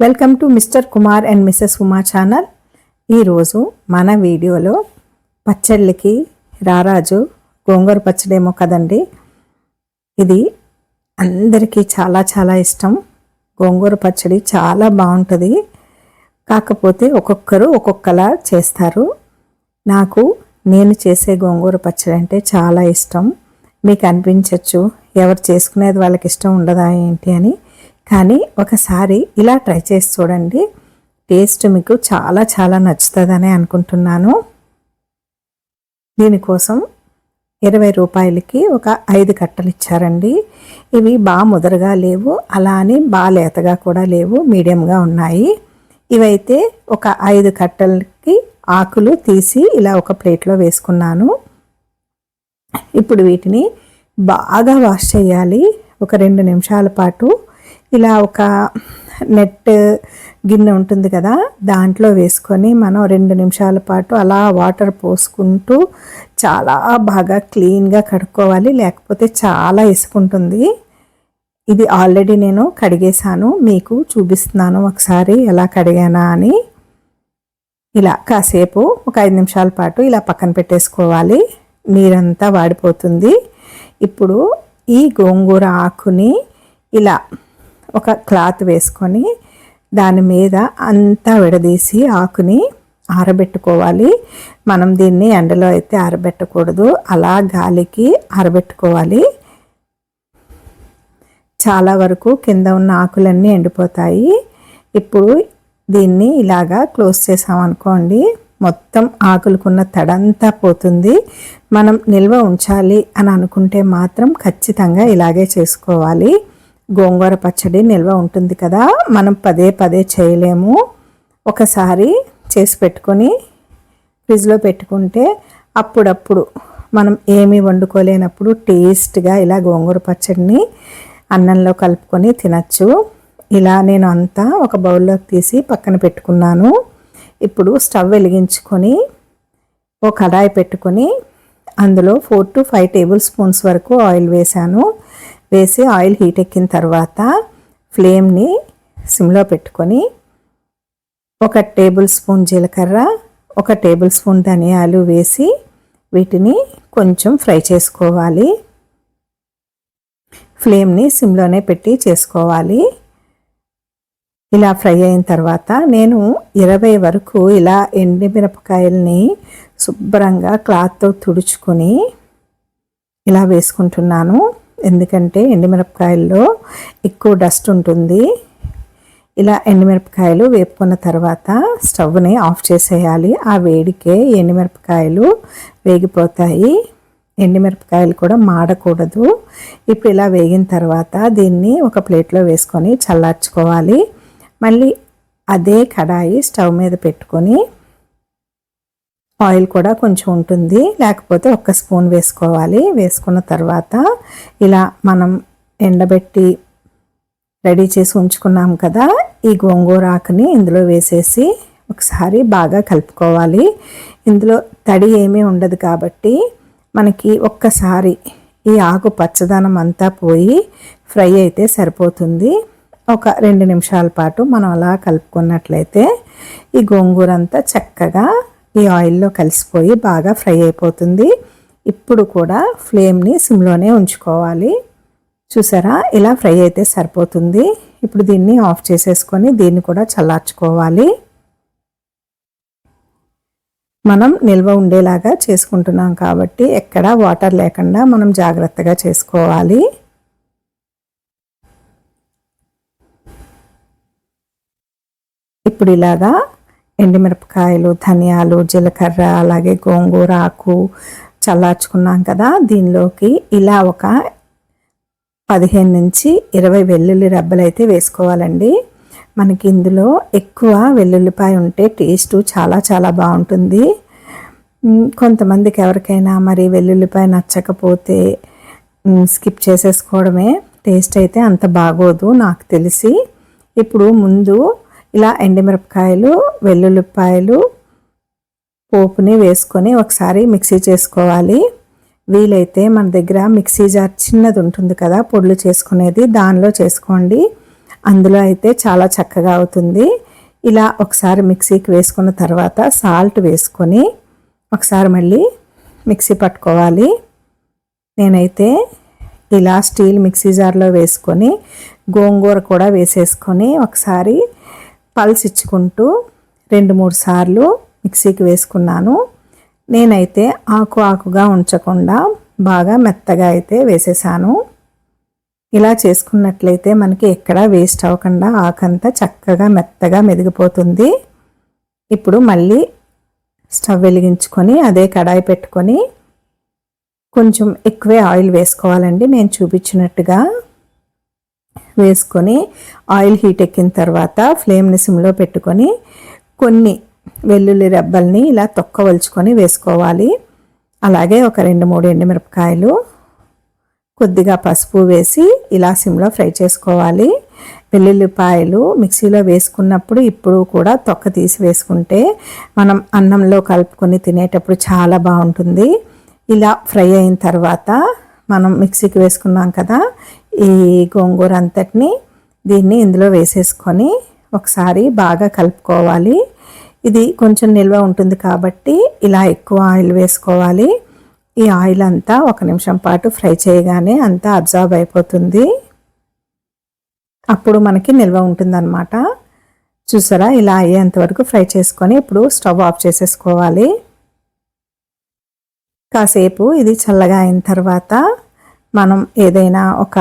Welcome to Mr Kumar and Mrs Uma channel ఈరోజు మన వీడియోలో పచ్చళ్ళకి రారాజు గోంగూర పచ్చడేమో కదండి. ఇది అందరికీ చాలా చాలా ఇష్టం. గోంగూర పచ్చడి చాలా బాగుంటుంది. కాకపోతే ఒక్కొక్కరు ఒక్కొక్కలా చేస్తారు. నాకు నేను చేసే గోంగూర పచ్చడి అంటే చాలా ఇష్టం. మీకు అనిపించవచ్చు ఎవరు చేసుకునేది వాళ్ళకి ఇష్టం ఉండదా ఏంటి అని. కానీ ఒకసారి ఇలా ట్రై చేసి చూడండి. టేస్ట్ మీకు చాలా చాలా నచ్చుతుందని అనుకుంటున్నాను. దీనికోసం ఇరవై రూపాయలకి ఒక ఐదు కట్టలు ఇచ్చారండి. ఇవి బాగా ముదరగా లేవు అలా అని బాగా లేతగా కూడా లేవు మీడియంగా ఉన్నాయి. ఇవైతే ఒక ఐదు కట్టలకి ఆకులు తీసి ఇలా ఒక ప్లేట్లో వేసుకున్నాను. ఇప్పుడు వీటిని బాగా వాష్ చేయాలి. ఒక రెండు నిమిషాల పాటు ఇలా ఒక నెట్ గిన్నె ఉంటుంది కదా దాంట్లో వేసుకొని మనం రెండు నిమిషాల పాటు అలా వాటర్ పోసుకుంటూ చాలా బాగా క్లీన్గా కడుక్కోవాలి. లేకపోతే చాలా ఇసుకుంటుంది. ఇది ఆల్రెడీ నేను కడిగేశాను. మీకు చూపిస్తున్నాను ఒకసారి ఎలా కడిగానా అని. ఇలా కాసేపు ఒక ఐదు నిమిషాల పాటు ఇలా పక్కన పెట్టేసుకోవాలి. నీరంతా వాడిపోతుంది. ఇప్పుడు ఈ గోంగూర ఆకుని ఇలా ఒక క్లాత్ వేసుకొని దాని మీద అంతా విడదీసి ఆకుని ఆరబెట్టుకోవాలి. మనం దీన్ని ఎండలో అయితే ఆరబెట్టకూడదు. అలా గాలికి ఆరబెట్టుకోవాలి. చాలా వరకు కింద ఉన్న ఆకులన్నీ ఎండిపోతాయి. ఇప్పుడు దీన్ని ఇలాగా క్లోజ్ చేసామనుకోండి మొత్తం ఆకులకున్న తడంతా పోతుంది. మనం నిల్వ ఉంచాలి అని అనుకుంటే మాత్రం ఖచ్చితంగా ఇలాగే చేసుకోవాలి. గోంగూర పచ్చడి నిల్వ ఉంటుంది కదా మనం పదే పదే చేయలేము. ఒకసారి చేసి పెట్టుకొని ఫ్రిడ్జ్లో పెట్టుకుంటే అప్పుడప్పుడు మనం ఏమీ వండుకోలేనప్పుడు టేస్ట్గా ఇలా గోంగూర పచ్చడిని అన్నంలో కలుపుకొని తినచ్చు. ఇలా నేను అంతా ఒక బౌల్లోకి తీసి పక్కన పెట్టుకున్నాను. ఇప్పుడు స్టవ్ వెలిగించుకొని ఒక కడాయి పెట్టుకొని అందులో four to five tablespoons వరకు ఆయిల్ వేసాను వేసి ఆయిల్ హీట్ ఎక్కిన తర్వాత ఫ్లేమ్ని సిమ్లో పెట్టుకొని ఒక టేబుల్ స్పూన్ జీలకర్ర ఒక టేబుల్ స్పూన్ ధనియాలు వేసి వీటిని కొంచెం ఫ్రై చేసుకోవాలి. ఫ్లేమ్ని సిమ్లోనే పెట్టి చేసుకోవాలి. ఇలా ఫ్రై అయిన తర్వాత నేను ఇరవై వరకు ఇలా ఎండిమిరపకాయల్ని శుభ్రంగా క్లాత్తో తుడుచుకొని ఇలా వేసుకుంటున్నాను. ఎందుకంటే ఎండుమిరపకాయల్లో ఎక్కువ డస్ట్ ఉంటుంది. ఇలా ఎండుమిరపకాయలు వేపుకున్న తర్వాత స్టవ్ని ఆఫ్ చేసేయాలి. ఆ వేడికే ఎండుమిరపకాయలు వేగిపోతాయి. ఎండుమిరపకాయలు కూడా మాడకూడదు. ఇప్పుడు ఇలా వేగిన తర్వాత దీన్ని ఒక ప్లేట్లో వేసుకొని చల్లార్చుకోవాలి. మళ్ళీ అదే కడాయి స్టవ్ మీద పెట్టుకొని ఆయిల్ కూడా కొంచెం ఉంటుంది. లేకపోతే ఒక్క స్పూన్ వేసుకోవాలి. వేసుకున్న తర్వాత ఇలా మనం ఎండబెట్టి రెడీ చేసి ఉంచుకున్నాం కదా ఈ గోంగూర ఆకుని ఇందులో వేసేసి ఒకసారి బాగా కలుపుకోవాలి. ఇందులో తడి ఏమీ ఉండదు కాబట్టి మనకి ఒక్కసారి ఈ ఆకు పచ్చదనం అంతా పోయి ఫ్రై అయితే సరిపోతుంది. ఒక రెండు నిమిషాల పాటు మనం అలా కలుపుకున్నట్లయితే ఈ గోంగూర అంతా చక్కగా ఈ ఆయిల్లో కలిసిపోయి బాగా ఫ్రై అయిపోతుంది. ఇప్పుడు కూడా ఫ్లేమ్ని సిమ్లోనే ఉంచుకోవాలి. చూసారా? ఇలా ఫ్రై అయితే సరిపోతుంది. ఇప్పుడు దీన్ని ఆఫ్ చేసేసుకొని దీన్ని కూడా చల్లార్చుకోవాలి. మనం నిల్వ ఉండేలాగా చేసుకుంటున్నాం కాబట్టి ఎక్కడ వాటర్ లేకుండా మనం జాగ్రత్తగా చేసుకోవాలి. ఇప్పుడు ఇలాగా ఎండుమిరపకాయలు ధనియాలు జీలకర్ర అలాగే గోంగూర ఆకు చల్లార్చుకున్నాం కదా దీనిలోకి ఇలా ఒక పదిహేను నుంచి ఇరవై వెల్లుల్లి రెబ్బలు అయితే వేసుకోవాలండి. మనకి ఇందులో ఎక్కువ వెల్లుల్లిపాయ ఉంటే టేస్ట్ చాలా చాలా బాగుంటుంది. కొంతమందికి ఎవరికైనా మరి వెల్లుల్లిపాయ నచ్చకపోతే స్కిప్ చేసేసుకోవడమే టేస్ట్ అయితే అంత బాగోదు నాకు తెలిసి. ఇప్పుడు ముందు ఇలా ఎండుమిరపకాయలు వెల్లుల్లిపాయలు పోపుని వేసుకొని ఒకసారి మిక్సీ చేసుకోవాలి. వీలైతే మన దగ్గర మిక్సీ జార్ చిన్నది ఉంటుంది కదా పొడులు చేసుకునేది దానిలో చేసుకోండి. అందులో అయితే చాలా చక్కగా అవుతుంది. ఇలా ఒకసారి మిక్సీకి వేసుకున్న తర్వాత సాల్ట్ వేసుకొని ఒకసారి మళ్ళీ మిక్సీ పట్టుకోవాలి. నేనైతే ఇలా స్టీల్ మిక్సీ జార్లో వేసుకొని గోంగూర కూడా వేసేసుకొని ఒకసారి పల్స్ ఇచ్చుకుంటూ రెండు మూడు సార్లు మిక్సీకి వేసుకున్నాను. నేనైతే ఆకు ఆకుగా ఉంచకుండా బాగా మెత్తగా అయితే వేసేసాను. ఇలా చేసుకున్నట్లయితే మనకి ఎక్కడా వేస్ట్ అవ్వకుండా ఆకంతా చక్కగా మెత్తగా మెదిగిపోతుంది. ఇప్పుడు మళ్ళీ స్టవ్ వెలిగించుకొని అదే కడాయి పెట్టుకొని కొంచెం ఎక్కువే ఆయిల్ వేసుకోవాలండి. నేను చూపించినట్టుగా వేసుకొని ఆయిల్ హీట్ ఎక్కిన తర్వాత ఫ్లేమ్ని సిమ్లో పెట్టుకొని కొన్ని వెల్లుల్లి రెబ్బల్ని ఇలా తొక్కవలుచుకొని వేసుకోవాలి. అలాగే ఒక రెండు మూడు ఎండుమిరపకాయలు కొద్దిగా పసుపు వేసి ఇలా సిమ్లో ఫ్రై చేసుకోవాలి. వెల్లుల్లిపాయలు మిక్సీలో వేసుకున్నప్పుడు ఇప్పుడు కూడా తొక్క తీసి వేసుకుంటే మనం అన్నంలో కలుపుకొని తినేటప్పుడు చాలా బాగుంటుంది. ఇలా ఫ్రై అయిన తర్వాత మనం మిక్సీకి వేసుకున్నాం కదా ఈ గోంగూర అంతటిని దీన్ని ఇందులో వేసేసుకొని ఒకసారి బాగా కలుపుకోవాలి. ఇది కొంచెం నిల్వ ఉంటుంది కాబట్టి ఇలా ఎక్కువ ఆయిల్ వేసుకోవాలి. ఈ ఆయిల్ అంతా ఒక నిమిషం పాటు ఫ్రై చేయగానే అంతా అబ్జర్వ్ అయిపోతుంది. అప్పుడు మనకి నిల్వ ఉంటుందన్నమాట. చూసారా? ఇలా అయ్యేంత వరకు ఫ్రై చేసుకొని ఇప్పుడు స్టవ్ ఆఫ్ చేసేసుకోవాలి. కాసేపు ఇది చల్లగా అయిన తర్వాత మనం ఏదైనా ఒక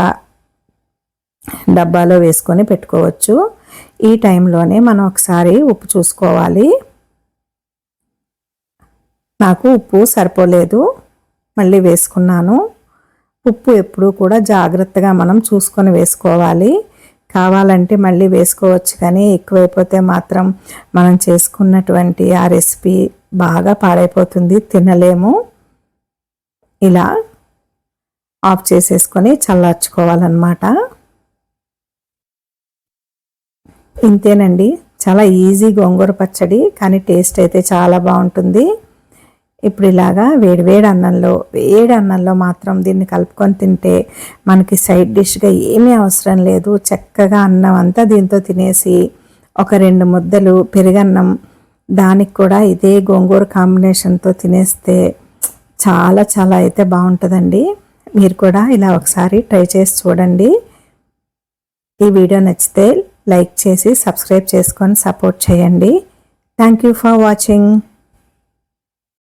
డబ్బాలో వేసుకొని పెట్టుకోవచ్చు. ఈ టైంలోనే మనం ఒకసారి ఉప్పు చూసుకోవాలి. నాకు ఉప్పు సరిపోలేదు. మళ్ళీ వేసుకున్నాను. ఉప్పు ఎప్పుడూ కూడా జాగ్రత్తగా మనం చూసుకొని వేసుకోవాలి. కావాలంటే మళ్ళీ వేసుకోవచ్చు కానీ ఎక్కువైపోతే మాత్రం మనం చేసుకున్నటువంటి ఆ రెసిపీ బాగా పాడైపోతుంది. తినలేము. ఇలా ఆఫ్ చేసేసుకొని చల్లార్చుకోవాలన్నమాట. ఇంతేనండి చాలా ఈజీ గోంగూర పచ్చడి కానీ టేస్ట్ అయితే చాలా బాగుంటుంది. ఇప్పుడు ఇలాగా వేడివేడి అన్నంలో వేడి అన్నంలో మాత్రం దీన్ని కలుపుకొని తింటే మనకి సైడ్ డిష్గా ఏమీ అవసరం లేదు. చక్కగా అన్నం అంతా దీంతో తినేసి ఒక రెండు ముద్దలు పెరుగన్నం దానికి కూడా ఇదే గోంగూర కాంబినేషన్తో తినేస్తే చాలా చాలా అయితే బాగుంటుందండి. మీరు కూడా ఇలా ఒకసారి ట్రై చేసి చూడండి. ఈ వీడియో నచ్చితే లైక్ చేసి సబ్స్క్రైబ్ చేసుకొని సపోర్ట్ చేయండి. Thank you for watching.